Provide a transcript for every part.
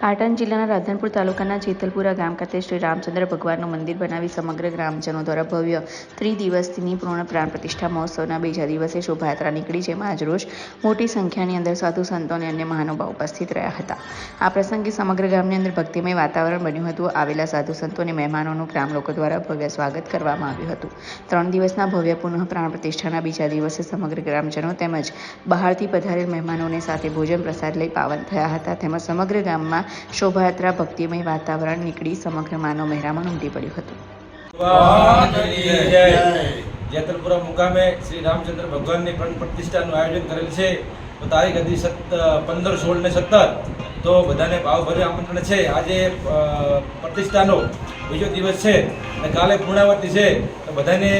પાટણ જિલ્લાના રાધનપુર તાલુકાના જેતલપુરા ગામ ખાતે શ્રી રામચંદ્ર ભગવાનનું મંદિર બનાવી સમગ્ર ગ્રામજનો દ્વારા ભવ્ય ત્રિદિવસની પૂર્ણ પ્રાણ પ્રતિષ્ઠા મહોત્સવના બીજા દિવસે શોભાયાત્રા નીકળી, જેમાં આજરોજ મોટી સંખ્યાની અંદર સાધુ સંતો અને અન્ય મહાનુભાવ ઉપસ્થિત રહ્યા હતા. આ પ્રસંગે સમગ્ર ગામની અંદર ભક્તિમય વાતાવરણ બન્યું હતું. આવેલા સાધુ સંતો અને મહેમાનોનું ગ્રામ લોકો દ્વારા ભવ્ય સ્વાગત કરવામાં આવ્યું હતું. ત્રણ દિવસના ભવ્ય પુનઃ પ્રાણ પ્રતિષ્ઠાના બીજા દિવસે સમગ્ર ગ્રામજનો તેમજ બહારથી પધારેલ મહેમાનોને સાથે ભોજન પ્રસાદ લઈ પાવન થયા હતા. તેમજ સમગ્ર ગામમાં શોભાયાત્રા ભક્તિમય વાતાવરણ નીકળી સમગ્ર માનવ મહેરામણ ઉમટી પડ્યું હતું. જેતલપુરા મુકામે શ્રી રામચંદ્ર ભગવાનની પ્રાણ પ્રતિષ્ઠાનું આયોજન કરેલ છે. તો તારીખ હતી સત, પંદર સોળ ને સત્તર. તો બધાને ભાવભર્યું આમંત્રણ છે. આજે પ્રતિષ્ઠાનો બીજો દિવસ છે અને કાલે પૂર્ણાવતી છે. તો બધાને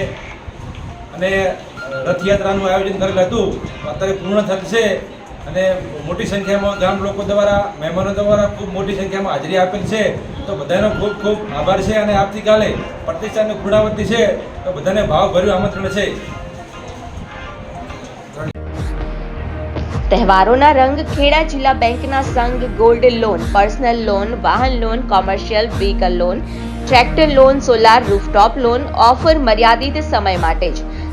અને રથયાત્રાનું આયોજન કરેલ હતું. અત્યારે પૂર્ણ થશે. અને મોટી સંખ્યામાં ગામ લોકો દ્વારા, મહેમાનો દ્વારા ખૂબ મોટી સંખ્યામાં હાજરી આપેલ છે. તો બધાનો ખૂબ ખૂબ આભાર છે અને આવતીકાલે પ્રતિષ્ઠાની પૂર્ણાવતી છે, તો બધાને ભાવભર્યું આમંત્રણ છે. તહેવારોના રંગ ખેડા જિલ્લા બેંકના સંઘ ગોલ્ડ લોન, પર્સનલ લોન, વાહન loan, commercial vehicle loan, tractor loan, solar rooftop loan, offer મર્યાદિત સમય માટે જ.